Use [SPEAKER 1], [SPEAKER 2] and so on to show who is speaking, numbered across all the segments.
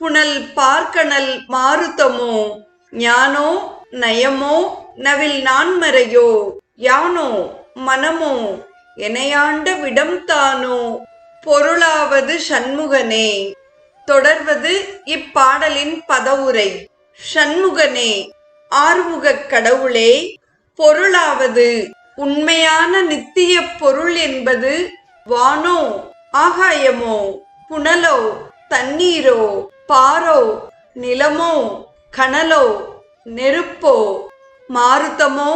[SPEAKER 1] புனல் பார்க்கணல் மாருதமோ? ஞானோ? நயமோ? நவில் நான்மறையோ? யானோ? மனமோ? எனையாண்ட விடம் தானோ பொருளாவது சண்முகனே. தொடர்வது இப்பாடலின் பதவுரை. சண்முகனே ஆறுமுகக் கடவுளே பொருளாவது உண்மையான நித்திய பொருள் என்பது வானோ? ஆகாயமோ? புனலோ? தண்ணீரோ? பாரோ நிலமோ கனலோ நெருப்போ மாருதமோ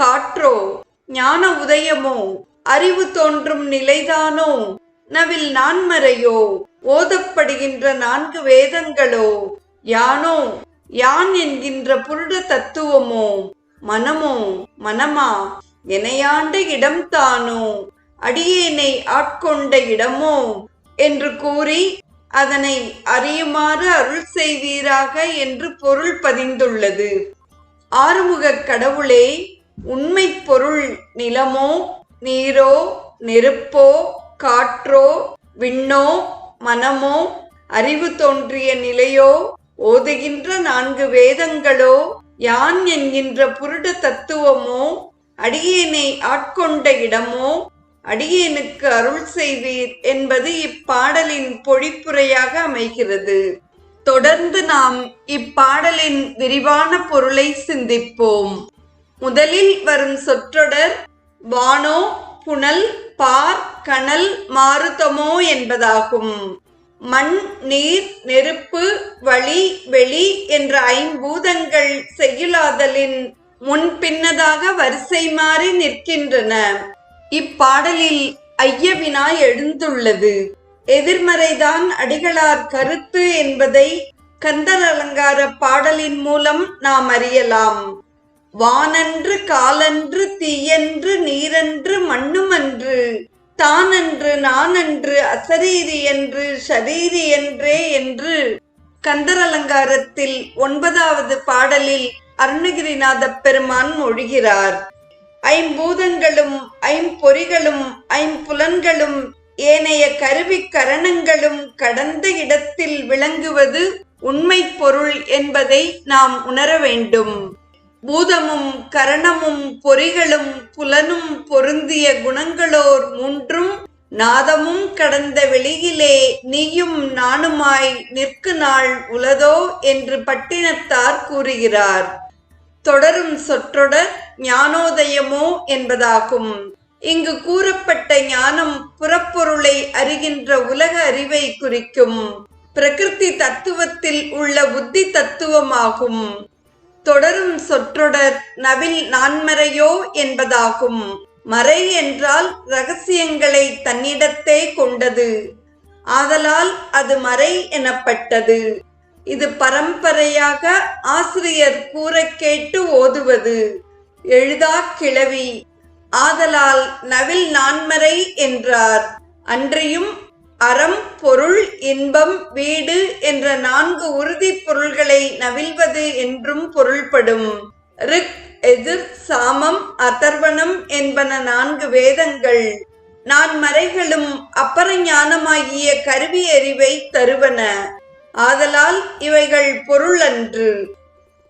[SPEAKER 1] காற்றோ ஞான உதயமோ அறிவு தோன்றும் நிலைதானோ? நவில் நான்மறையோ ஓதப்படுகின்ற நான்கு வேதங்களோ? யானோ யான் என்கின்ற புருட தத்துவமோ? மனமோ மனமா எனையாண்ட இடம் தானோ அடியேனை ஆட்கொண்ட இடமோ? என்று கூறி அதனை அறியுமாறு அருள் செய்வீராக என்று பொருள் பதிந்துள்ளது. ஆறுமுகக் கடவுளே உண்மை பொருள் நிலமோ நீரோ நெருப்போ காற்றோ விண்ணோ மனமோ அறிவு தோன்றிய நிலையோ ஓதுகின்ற நான்கு வேதங்களோ யான் என்கின்ற புருட தத்துவமோ அடியேனை ஆட்கொண்ட இடமோ அடியேனுக்கு அருள் செய்வீர் என்பது இப்பாடலின் பொழிப்புரையாக அமைகிறது. தொடர்ந்து நாம் இப்பாடலின் விரிவான பொருளை சிந்திப்போம். முதலில் வரும் சொற்றொடர் வானோ புனல் பார் கனல் மாறுதமோ என்பதாகும். மண் நீர் நெருப்பு வழி வெளி என்ற ஐம்பூதங்கள் செய்யுளாதலின் முன்பின்னதாக வரிசை மாறி நிற்கின்றன. இப்பாடலில் ஐயவினா எழுந்துள்ளது. எதிர்மறைதான் அடிகளார் கருத்து என்பதை கந்தர் அலங்கார பாடலின் மூலம் நாம் அறியலாம். வானன்று காலன்று தீயன்று நீரன்று மண்ணுமன்று தானன்று நானன்று அசரீரி என்று ஷரீரி என்றே என்று கந்தர் அலங்காரத்தில் ஒன்பதாவது பாடலில் அருணகிரிநாத பெருமான் மொழிகிறார். ஐம்பூதங்களும் ஐம்பொறிகளும் ஐம்புலன்களும் ஏனைய கருவி கரணங்களும் கடந்த இடத்தில் விளங்குவது உண்மை பொருள் என்பதை நாம் உணர வேண்டும். பூதமும் கரணமும் பொறிகளும் புலனும் பொருந்திய குணங்களோர் மூன்றும் நாதமும் கடந்த வெளியிலே நீயும் நானுமாய் நிற்கு நாள் உளதோ என்று பட்டினத்தார் கூறுகிறார். தொடரும் சொற்றொடர் ஞானோதயமோ என்பதாகும். இங்கு கூறப்பட்ட ஞானம் புறப்பொருளை அறிகின்ற உலக அறிவை குறிக்கும். பிரகிருதி தத்துவத்தில் உள்ள புத்தி தத்துவமாகும். தொடரும் சொற்றொடர் நவில் நான்மறையோ என்பதாகும். மறை என்றால் ரகசியங்களை தன்னிடத்தே கொண்டது. ஆதலால் அது மறை எனப்பட்டது. இது பரம்பரையாக ஆசிரியர் கூற கேட்டு ஓதுவது. எழுதா கிளவி ஆதலால் நவில் நான்மறை என்றார். அன்றியும் அறம் பொருள் இன்பம் வீடு என்ற நான்கு உறுதி பொருள்களை நவில்வது என்றும் பொருள்படும். ரிக் எதிர் சாமம் அதர்வனம் என்பன நான்கு வேதங்கள். நான் மறைகளும் அப்பரஞானமாகிய கருவி அறிவை தருவன. ஆதலால் இவைகள் பொருள் அன்று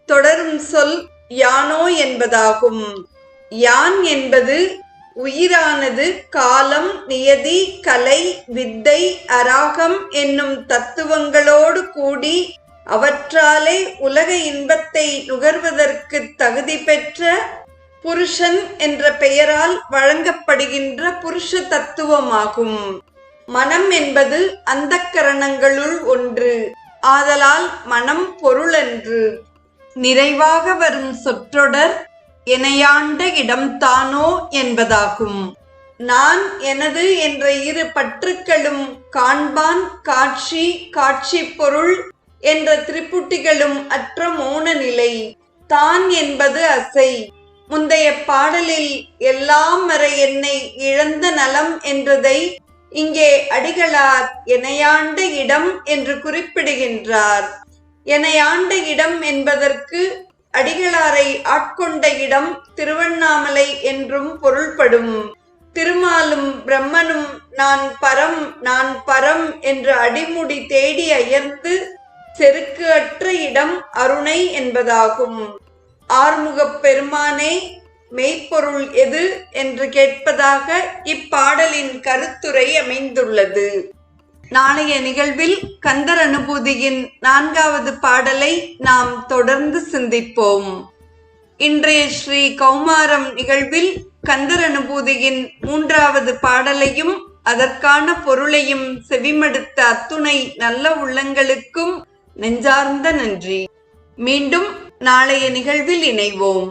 [SPEAKER 1] தொடரும் சொல் யானோ என்பதாகும். யான் என்பது உயிரானது காலம் நியதி கலை வித்தை அராகம் என்னும் தத்துவங்களோடு கூடி அவற்றாலே உலக இன்பத்தை நுகர்வதற்கு தகுதி பெற்ற புருஷன் என்ற பெயரால் வழங்கப்படுகின்ற புருஷ தத்துவமாகும். மனம் என்பது அந்த கரணங்களுள் ஒன்று. ஆதலால் மனம் பொருளன்று நிறைவாக வரும் சொற்றொடர் இணையாண்ட இடம்தானோ என்பதாகும். நான் எனது என்ற இரு பற்றுக்களும் காண்பான் காட்சி காட்சி பொருள் என்ற திரிப்புட்டிகளும் அற்ற மோன நிலை தான் என்பது அசை. முந்தைய பாடலில் எல்லாம் வர என்னை இழந்த நலம் என்றதை இங்கே அடிகளார் எனையாண்ட இடம் என்று குறிப்பிடுகின்றார். எனையாண்ட இடம் என்பதற்கு அடிகளாரை ஆட்கொண்ட இடம் திருவண்ணாமலை என்றும் பொருள்படும். திருமாலும் பிரம்மனும் நான் பரம் நான் பரம் என்று அடிமுடி தேடி அயர்ந்து செருக்கு அற்ற இடம் அருணை என்பதாகும். ஆறுமுகப் பெருமானே மெய்ப்பொருள் எது என்று கேட்பதாக இப்பாடலின் கருத்துரை அமைந்துள்ளது. நாளைய நிகழ்வில் கந்தர் அனுபூதியின் நான்காவது பாடலை நாம் தொடர்ந்து சிந்திப்போம். இன்றைய ஸ்ரீ கௌமாரம் நிகழ்வில் கந்தர் அனுபூதியின் மூன்றாவது பாடலையும் அதற்கான பொருளையும் செவிமடுத்த அத்துணை நல்ல உள்ளங்களுக்கும் நெஞ்சார்ந்த நன்றி. மீண்டும் நாளைய நிகழ்வில் இணைவோம்.